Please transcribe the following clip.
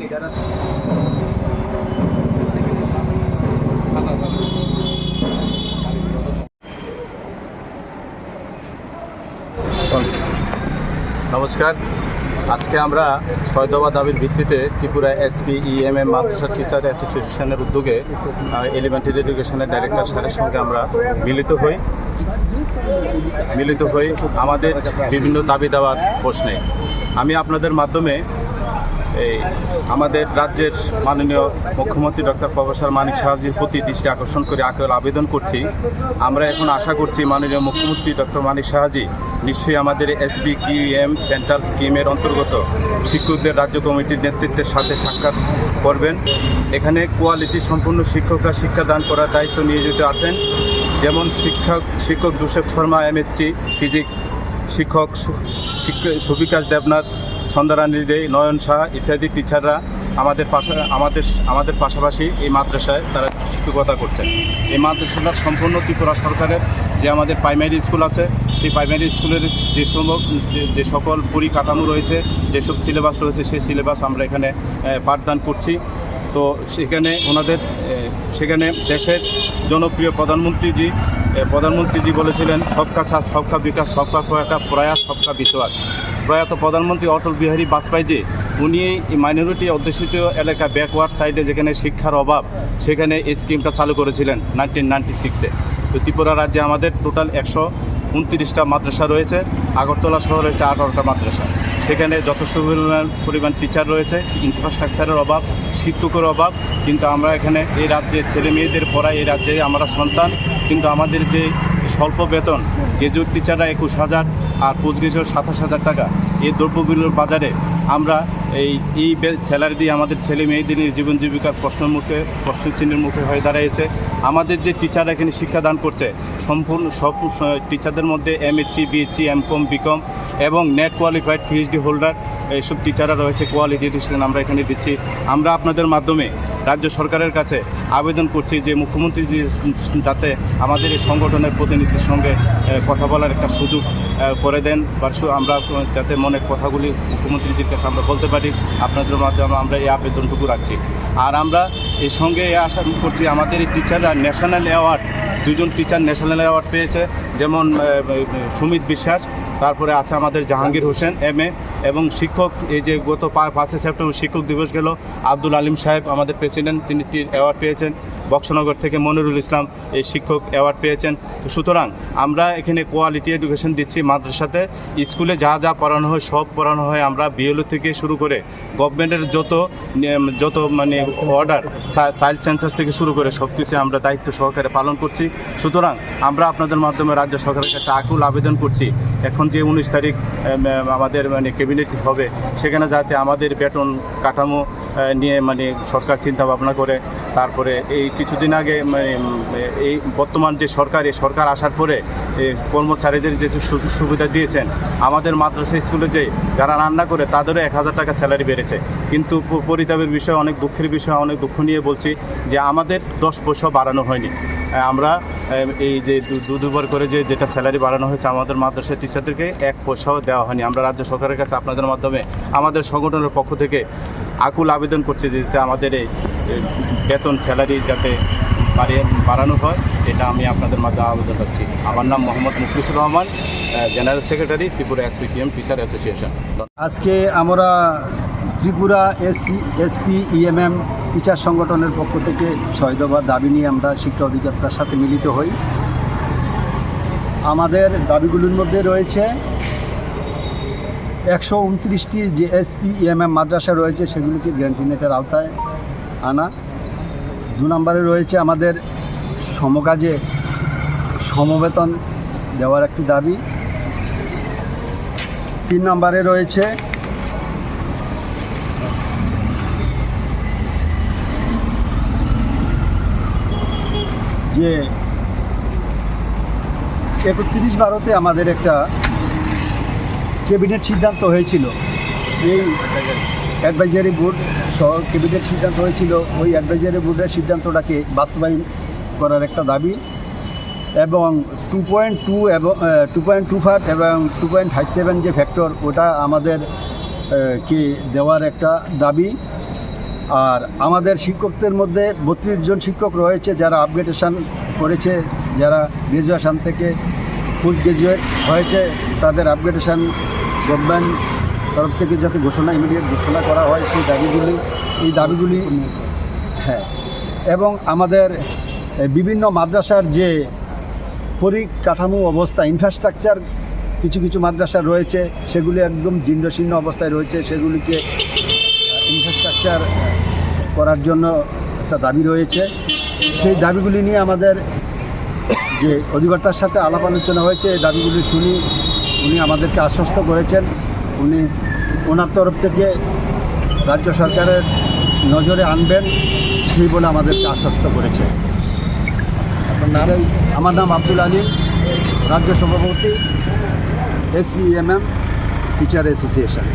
যারা নমস্কার। আজকে আমরা ছয় দফা দাবির ভিত্তিতে ত্রিপুরা এসপি ইএমএম মাদ্রাসা টিচার অ্যাসোসিয়েশনের উদ্যোগে এলিমেন্টারি এডুকেশনের ডাইরেক্টর স্যারের সঙ্গে আমরা মিলিত হই। মিলিত হই। আমাদের বিভিন্ন দাবি দাবার প্রশ্নে। আমি আপনাদের মাধ্যমে এই আমাদের রাজ্যের মাননীয় মুখ্যমন্ত্রী ডক্টর প্রফেসর মানিক সাহাজির প্রতি দৃষ্টি আকর্ষণ করে আকেল আবেদন করছি। আমরা এখন আশা করছি মাননীয় মুখ্যমন্ত্রী ডক্টর মানিক সাহাজি নিশ্চয়ই আমাদের এসবি কিউএম সেন্ট্রাল স্কিমের অন্তর্গত শিক্ষকদের রাজ্য কমিটির নেতৃত্বের সাথে সাক্ষাৎ করবেন। এখানে কোয়ালিটি সম্পূর্ণ শিক্ষকরা শিক্ষাদান করার দায়িত্ব নিয়োজিত আছেন। যেমন শিক্ষক শিক্ষক জোসেফ শর্মা, এমএসসি, ফিজিক্স শিক্ষক সুবিকাশ দেবনাথ সন্ধ্যারানী দে নয়ন শাহ ইত্যাদি টিচাররা আমাদের পাশা, আমাদের আমাদের পাশাপাশি এই মাদ্রাসায় তারা শিক্ষকতা করছেন। এই মাদ্রাসাটা সম্পূর্ণ ত্রিপুরা সরকারের, যে আমাদের প্রাইমারি স্কুল আছে, সেই প্রাইমারি স্কুলের যে সব যে- সকল পরিকাঠামো রয়েছে যেসব সিলেবাস রয়েছে, সেই সিলেবাস আমরা এখানে পাঠদান করছি। তো সেখানে ওনাদের সেখানে দেশের জনপ্রিয় প্রধানমন্ত্রীজি প্রধানমন্ত্রীজি বলেছিলেন, সবকা সাথ, সবকা বিকাশ, সবকা প্রয়াস, সবকা বিশ্বাস। প্রয়াত প্রধানমন্ত্রী অটল বিহারী বাজপেয়ীজি, উনি এই মাইনরিটি অধ্যুষিত এলাকা ব্যাকওয়ার্ড সাইডে যেখানে শিক্ষার অভাব, সেখানে এই স্কিমটা চালু করেছিলেন নাইনটিন নাইনটি সিক্সে। তো ত্রিপুরা রাজ্যে আমাদের টোটাল একশো উনত্রিশটা মাদ্রাসা রয়েছে, আগরতলা শহরে রয়েছে আঠারোটা মাদ্রাসা। সেখানে যথেষ্ট পরিমাণ পরিমাণ টিচার রয়েছে ইনফ্রাস্ট্রাকচারের অভাব, শিক্ষকের অভাব, কিন্তু আমরা এখানে এই রাজ্যে ছেলে মেয়েদের পড়াই এই রাজ্যে আমরা সন্তান, কিন্তু আমাদের যে স্বল্প বেতন গ্রাজুয়েট টিচাররা একুশ হাজার আর গ্রাজুয়েট সাতাশ হাজার টাকা। এই দ্রব্যগুলোর বাজারে আমরা এই এই স্যালারি দিয়ে আমাদের ছেলে মেয়েদের জীবন জীবিকার প্রশ্নের মুখে, প্রশ্ন চিহ্নের মুখে হয়ে দাঁড়িয়েছে। আমাদের যে টিচাররা এখানে শিক্ষাদান করছে, সম্পূর্ণ সব টিচারদের মধ্যে এমএসসি বিএসসি এমকম বিকম এবং নেট কোয়ালিফাইড পিএইচডি হোল্ডার এইসব টিচাররা রয়েছে কোয়ালিটি এডুকেশন আমরা এখানে দিচ্ছি। আমরা আপনাদের মাধ্যমে রাজ্য সরকারের কাছে আবেদন করছি যে মুখ্যমন্ত্রী যাতে আমাদের এই সংগঠনের প্রতিনিধির সঙ্গে কথা বলার একটা সুযোগ করে দেন। বা আমরা যাতে মনের কথাগুলি মুখ্যমন্ত্রীজির কাছে আমরা বলতে পারি। আপনাদের মাধ্যমে আমরা এই আবেদনটুকু রাখছি। আর আমরা এর সঙ্গে এ আশা করছি, আমাদের এই টিচাররা ন্যাশনাল অ্যাওয়ার্ড দুজন টিচার ন্যাশনাল অ্যাওয়ার্ড পেয়েছে। যেমন সুমিত বিশ্বাস, তারপরে আছে আমাদের জাহাঙ্গীর হোসেন এম এ এবং শিক্ষক, এই যে গত পাঁচই সেপ্টেম্বর শিক্ষক দিবস গেল, আব্দুল আলিম সাহেব আমাদের প্রেসিডেন্ট তিনি অ্যাওয়ার্ড পেয়েছেন। বক্সনগর থেকে মনিরুল ইসলাম এই শিক্ষক অ্যাওয়ার্ড পেয়েছেন। তো সুতরাং আমরা এখানে কোয়ালিটি এডুকেশন দিচ্ছি মাদ্রাসাতে। স্কুলে যা যা পড়ানো হয়, সব পড়ানো হয়। আমরা বিএলও থেকে শুরু করে গভর্নমেন্টের যত যত মানে অর্ডার চাইল্ড সেন্সাস থেকে শুরু করে সব কিছু আমরা দায়িত্ব সহকারে পালন করছি। সুতরাং আমরা আপনাদের মাধ্যমে রাজ্য সরকারের কাছে আকুল আবেদন করছি, এখন যে উনিশ তারিখ আমাদের মানে ক্যাবিনেট হবে, সেখানে যাতে আমাদের বেতন কাঠামো নিয়ে মানে সরকার চিন্তা ভাবনা করে তারপরে এই কিছুদিন আগে এই বর্তমান যে সরকার, এই সরকার আসার পরে কর্মচারীদের যে সুযোগ সুবিধা দিয়েছেন, আমাদের মাদ্রাসা স্কুলে যে যারা রান্না করে, তাদেরও এক হাজার টাকা স্যালারি বেড়েছে। কিন্তু পরিতাপের বিষয়, অনেক দুঃখের বিষয়, অনেক দুঃখ নিয়ে বলছি যে আমাদের দশ পয়সা বাড়ানো হয়নি। আমরা এই যে দু- দুবার করে যে, যেটা স্যালারি বাড়ানো হয়েছে, আমাদের মাদ্রাসার টিচারদেরকে এক পয়সাও দেওয়া হয়নি। আমরা রাজ্য সরকারের কাছে আপনাদের মাধ্যমে আমাদের সংগঠনের পক্ষ থেকে আকুল আবেদন করছি যাতে আমাদের এই বেতন স্যালারি যাতে বাড়ানো হয় এটা আমি আপনাদের মাধ্যমে আবেদন করছি। আমার নাম Mohammad Mukhlisur Rahman general secretary Tripura SPTM teacher association. আজকে আমরা Tripura SC SP, EMM teacher সংগঠনের পক্ষ থেকে ছয় দফা দাবি নিয়ে আমরা শিক্ষা অধিকর্তার সাথে মিলিত হই। আমাদের দাবিগুলির মধ্যে রয়েছে একশো উনত্রিশটি যে এসপি, ইএমএম মাদ্রাসা রয়েছে, সেগুলিকে গ্যারান্টিনেটের আওতায় আনা। দু নম্বরে রয়েছে আমাদের সমকাজে সমবেতন দেওয়ার একটি দাবি। তিন নম্বরে রয়েছে যে একত্রিশ বারোতে আমাদের একটা ক্যাবিনেট সিদ্ধান্ত হয়েছিল। এই অ্যাডভাইজারি বোর্ড সহ ক্যাবিনেট সিদ্ধান্ত হয়েছিল। ওই অ্যাডভাইজারি বোর্ডের সিদ্ধান্তটাকে বাস্তবায়ন করার একটা দাবি এবং টু পয়েন্ট টু এবং টু পয়েন্ট টু ফাইভ এবং টু পয়েন্ট ফাইভ সেভেন যে ফ্যাক্টর ওটা আমাদের কে দেওয়ার একটা দাবি। আর আমাদের শিক্ষকদের মধ্যে বত্রিশ জন শিক্ষক রয়েছে যারা আপগ্রেডেশন করেছে, যারা গ্রাজুয়েশন থেকে পোস্ট গ্রাজুয়েট হয়েছে। তাদের আপগ্রেডেশন গভর্নমেন্ট তরফ থেকে যাতে ঘোষণা ইমিডিয়েট ঘোষণা করা হয় সেই দাবিগুলি, এই দাবিগুলি হ্যাঁ এবং আমাদের বিভিন্ন মাদ্রাসার যে পরিকাঠামো অবস্থা ইনফ্রাস্ট্রাকচার কিছু কিছু মাদ্রাসা রয়েছে, সেগুলি একদম জীর্ণশীর্ণ অবস্থায় রয়েছে, সেগুলিকে ইনফ্রাস্ট্রাকচার করার জন্য একটা দাবি রয়েছে। সেই দাবিগুলি নিয়ে আমাদের যে অধিকর্তার সাথে আলাপ আলোচনা হয়েছে, এই দাবিগুলি শুনি, উনি আমাদেরকে আশ্বস্ত করেছেন। উনি ওনার তরফ থেকে রাজ্য সরকারের নজরে আনবেন সেই বলে আমাদেরকে আশ্বস্ত করেছে। নাম? আমার নাম আব্দুল আলী রাজ্য সভাপতি এসপিএমএম টিচার অ্যাসোসিয়েশন।